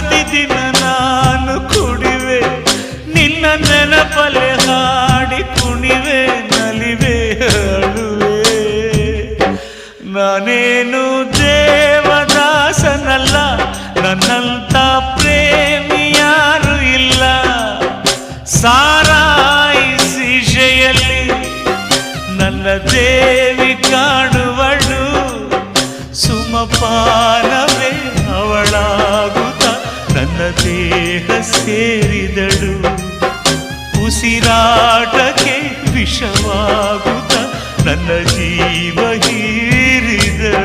ಪ್ರತಿದಿನ ನಾನು ಕುಡಿವೆ, ನಿನ್ನ ನೆನಪಲೆ ಹಾಡಿ ಕುಣಿವೆ, ನಲಿವೆ, ಅಳುವೆ. ನಾನೇನು ದೇವದಾಸನಲ್ಲ ನನ್ನಂತ ಪ್ರೇಮಿ ಯಾರು ಇಲ್ಲ. ಸಾರಾಯಿ ಶಿಷೆಯಲ್ಲಿ ನನ್ನ ದೇವಿ ಕಾಣುವಳು ಸುಮಪಾನವೇ ದೇಹ ಸೇರಿದಳು. ಉಸಿರಾಟಕ್ಕೆ ವಿಷವಾಗುತ್ತ ನನ್ನ ಜೀವ ಹೀರಿದಳು.